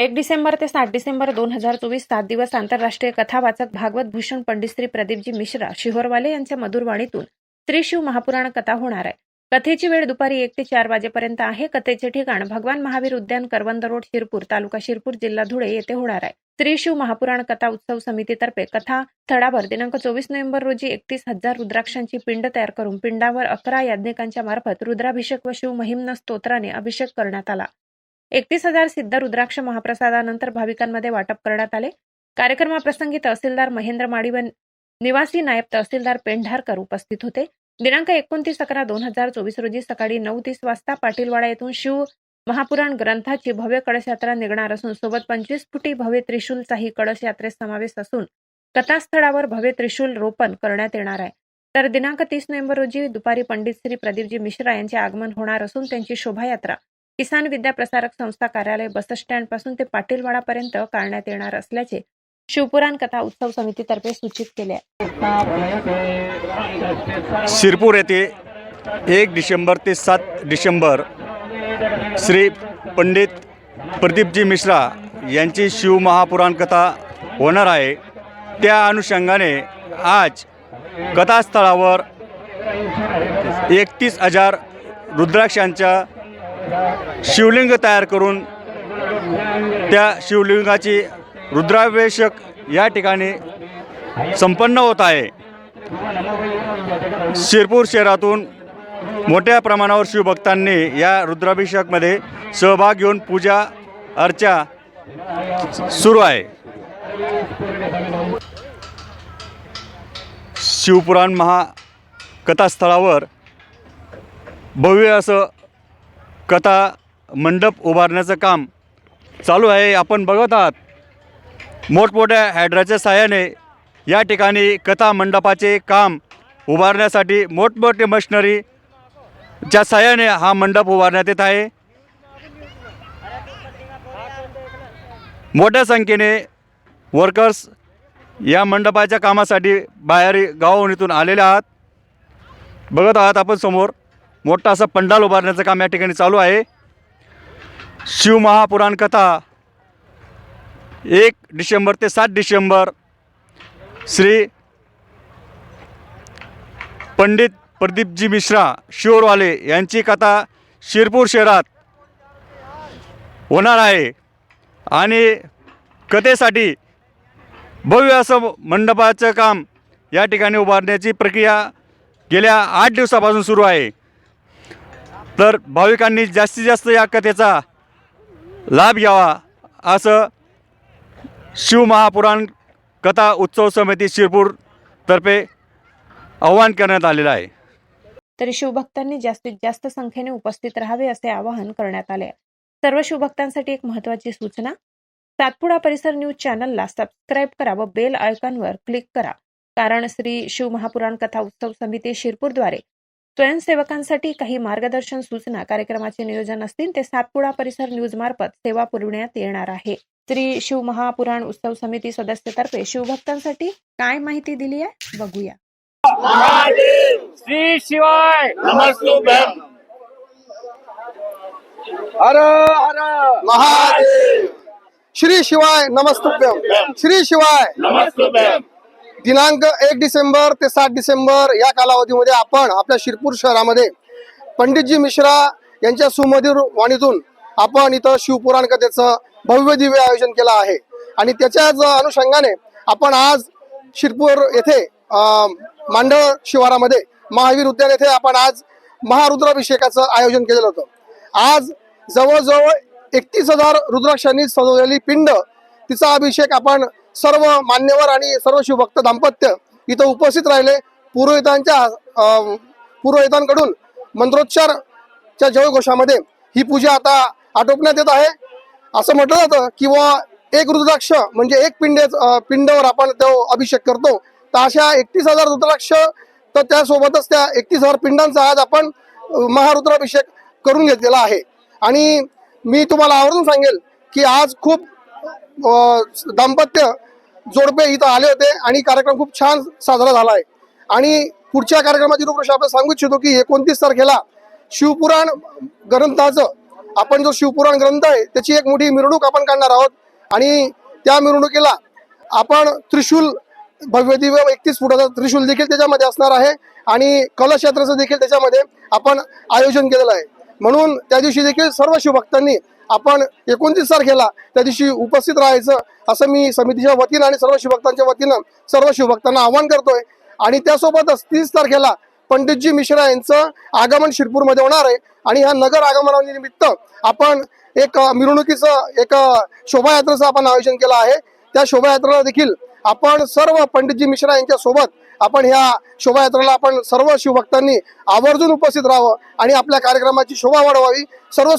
एक डिसेंबर ते सात डिसेंबर दोन हजार चोवीस सात दिवस आंतरराष्ट्रीय कथावाचक भागवत भूषण पंडित श्री प्रदीपजी मिश्रा शिहोरवाले यांच्या मधुरवाणीतून श्री शिव महापुराण कथा होणार आहे. कथेची वेळ दुपारी एक ते चार वाजेपर्यंत आहे. कथेचे ठिकाण भगवान महावीर उद्यान करवंद रोड शिरपूर तालुका शिरपूर जिल्हा धुळे येथे होणार आहे. श्री शिव महापुराण कथा उत्सव समितीतर्फे कथा स्थळावर दिनांक चोवीस नोव्हेंबर रोजी एकतीस हजार रुद्राक्षांची पिंड तयार करून पिंडावर अकरा याज्ञिकांच्या मार्फत रुद्राभिषेक व शिव महिम्न स्तोत्राने अभिषेक करण्यात आला. एकतीस हजार सिद्ध रुद्राक्ष महाप्रसादानंतर भाविकांमध्ये वाटप करण्यात आले. कार्यक्रमाप्रसंगी तहसीलदार महेंद्र माडी व निवासी नायब तहसीलदार पेंढारकर उपस्थित होते. दिनांक एकोणतीस अकरा दोन हजार चोवीस रोजी सकाळी नऊ तीस वाजता पाटीलवाडा येथून शिव महापुराण ग्रंथाची भव्य कळस यात्रा निघणार असून सोबत पंचवीस फुटी भव्य त्रिशूलचाही कळस यात्रेत समावेश असून कथास्थळावर भव्य त्रिशूल रोपण करण्यात येणार आहे. तर दिनांक तीस नोव्हेंबर रोजी दुपारी पंडित श्री प्रदीपजी मिश्रा यांचे आगमन होणार असून त्यांची शोभायात्रा किसान विद्या प्रसारक संस्था कार्यालय बसस्टँडपासून ते पाटीलवाडापर्यंत काढण्यात येणार असल्याचे शिवपुराण कथा उत्सव समितीतर्फे सूचित केले आहे. शिरपूर येथे एक डिसेंबर ते सात डिसेंबर श्री पंडित प्रदीपजी मिश्रा यांची शिवमहापुराण कथा होणार आहे. त्या अनुषंगाने आज कथास्थळावर एकतीस हजार रुद्राक्षांच्या शिवलिंग तयार करून त्या शिवलिंगाची रुद्राभिषेक या ठिकाणी संपन्न होत आहे. शिरपूर शहरातून मोठ्या प्रमाणावर शिवभक्तांनी या रुद्राभिषेकमध्ये सहभाग घेऊन पूजा अर्चा सुरू आहे. शिवपुराण महाकथास्थळावर भव्य असं कथा मंडप उभारण्याचं काम चालू आहे. आपण बघत आहात. मोठमोठ्या हॅड्राच्या साहाय्याने या ठिकाणी कथा मंडपाचे काम उभारण्यासाठी मोठमोठे मशिनरीच्या साहाय्याने हा मंडप उभारण्यात येत आहे. मोठ्या संख्येने वर्कर्स या मंडपाच्या कामासाठी बाहेर गावाहून इथून आलेले आहात. बघत आहात आपण समोर. मोठा असं पंडाल उभारण्याचं काम या ठिकाणी चालू आहे. शिवमहापुराण कथा एक डिसेंबर ते सात डिसेंबर श्री पंडित प्रदीपजी मिश्रा शिवरवाले यांची कथा शिरपूर शहरात होणार आहे. आणि कथेसाठी भव्य असं मंडपाचं काम या ठिकाणी उभारण्याची प्रक्रिया गेल्या आठ दिवसापासून सुरू आहे. तर भाविकांनी जास्तीत जास्त या कथेचा लाभ घ्यावा असं शिवमहापुराण कथा उत्सव समिती शिरपूर तर्फे आवाहन करण्यात आलेलं आहे. तरी शिवभक्तांनी जास्तीत जास्त संख्येने उपस्थित राहावे असे आवाहन करण्यात आले. सर्व शिवभक्तांसाठी एक महत्वाची सूचना सातपुडा परिसर न्यूज चॅनलला सबस्क्राईब करा व बेल आयकॉनवर क्लिक करा. कारण श्री शिव महापुराण कथा उत्सव समिती शिरपूरद्वारे स्वयंसेवकांसाठी काही मार्गदर्शन सूचना कार्यक्रमाचे नियोजन असतील ते सातपुडा परिसर न्यूज मार्फत सेवा पुरविण्यात येणार आहे. श्री शिव महापुराण उत्सव समिती सदस्यतर्फे शिवभक्तांसाठी काय माहिती दिली आहे? बघूया. श्री शिवाय! नमस्तुभ्यं हर हर! महादेव! श्री शिवाय नमस्तुभ्यम! श्री शिवाय नमस्तुभ्यं दिनांक एक डिसेंबर ते सात डिसेंबर या कालावधीमध्ये आपण आपल्या शिरपूर शहरामध्ये पंडितजी मिश्रा यांच्या सुमधीर वाणीतून आपण इथं शिवपुराण कथेचं भव्य दिव्य आयोजन केलं आहे. आणि त्याच्याच अनुषंगाने आपण आज शिरपूर येथे मांडळ मांडव शिवारामध्ये महावीर उद्यान येथे आपण आज महारुद्राभिषेकाचं आयोजन केलेलं होतं. आज जवळजवळ एकतीस हजार रुद्राक्षांनी सजवलेली पिंड तिचा अभिषेक आपण सर्व मान्यवर आणि सर्व शिवभक्त दाम्पत्य इथं उपस्थित राहिले. पुरोहितांच्या पुरोहितांकडून मंत्रोच्चारच्या जयघोषामध्ये ही पूजा आता आटोपण्यात येत आहे. असं म्हटलं जातं किंवा एक रुद्राक्ष म्हणजे एक पिंडे पिंडावर आपण तो अभिषेक करतो. तर अशा एकतीस हजार रुद्राक्ष तर त्यासोबतच त्या एकतीस हजार पिंडांचा आज आपण महारुद्राभिषेक करून घेतलेला आहे. आणि मी तुम्हाला आवर्जून सांगेल की आज खूप दाम्पत्य जोडपे इथं आले होते आणि कार्यक्रम खूप छान साजरा झाला आहे आणि पुढच्या कार्यक्रमाची रूपरेषा आपण सांगू इच्छितो की एकोणतीस तारखेला शिवपुराण ग्रंथाचं आपण जो शिवपुराण ग्रंथ आहे त्याची एक मोठी मिरवणूक आपण काढणार आहोत. आणि त्या मिरवणुकीला आपण त्रिशूल भव्य दिव्य एकतीस फुटाचा त्रिशूल देखील त्याच्यामध्ये असणार आहे आणि कलश यात्रेचं देखील त्याच्यामध्ये आपण आयोजन केलेलं आहे. म्हणून त्या दिवशी देखील सर्व शिवभक्तांनी आपण एकोणतीस तारखेला त्या दिवशी उपस्थित राहायचं असं मी समितीच्या वतीनं आणि सर्व शिवभक्तांच्या वतीनं सर्व शिवभक्तांना आवाहन करतोय. आणि त्यासोबतच तीस तारखेला पंडितजी मिश्रा यांचं आगमन शिरपूरमध्ये होणार आहे. आणि ह्या नगर आगमनानिमित्त आपण एक मिरवणुकीचं एक शोभायात्रेचं आपण आयोजन केलं आहे. त्या शोभायात्रेला देखील आपण सर्व पंडितजी मिश्रा यांच्या सोबत आपण ह्या शोभायात्रेला आपण सर्व शिवभक्तांनी आवर्जून उपस्थित राहावं आणि आपल्या कार्यक्रमाची शोभा वाढवावी. सर्व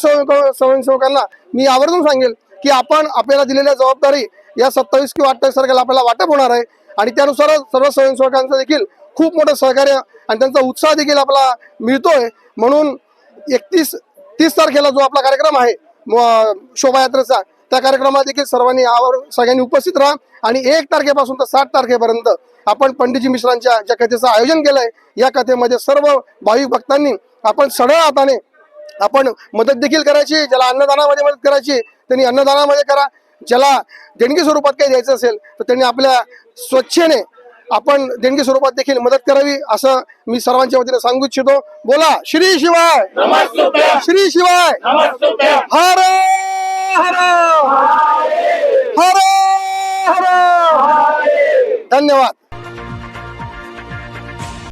स्वयंसेवकांना मी आवर्जून सांगेल की आपण आपल्याला दिलेल्या जबाबदारी या सत्तावीस किंवा अठ्ठावीस तारखेला आपल्याला वाटप होणार आहे. आणि त्यानुसार सर्व स्वयंसेवकांचं देखील खूप मोठं सहकार्य आणि त्यांचा उत्साह देखील आपला मिळतोय. म्हणून एकतीस तीस तारखेला जो आपला कार्यक्रम आहे म- शोभायात्रेचा त्या कार्यक्रमात देखील सर्वांनी यावर सगळ्यांनी उपस्थित राहा. आणि एक तारखेपासून तर सात तारखेपर्यंत आपण पंडितजी मिश्रांच्या ज्या कथेचं आयोजन केलंय या कथेमध्ये सर्व भाविक भक्तांनी आपण सढळ हाताने आपण मदत देखील करायची ज्याला अन्नदानामध्ये मदत करायची त्यांनी अन्नदानामध्ये करा. ज्याला देणगी स्वरूपात काही द्यायचं असेल तर त्यांनी आपल्या स्वच्छेने आपण देणगी स्वरूपात देखील मदत करावी असं मी सर्वांच्या वतीने सांगू इच्छितो. बोला श्री शिवाय! श्री शिवाय! हर हर हर हर! धन्यवाद.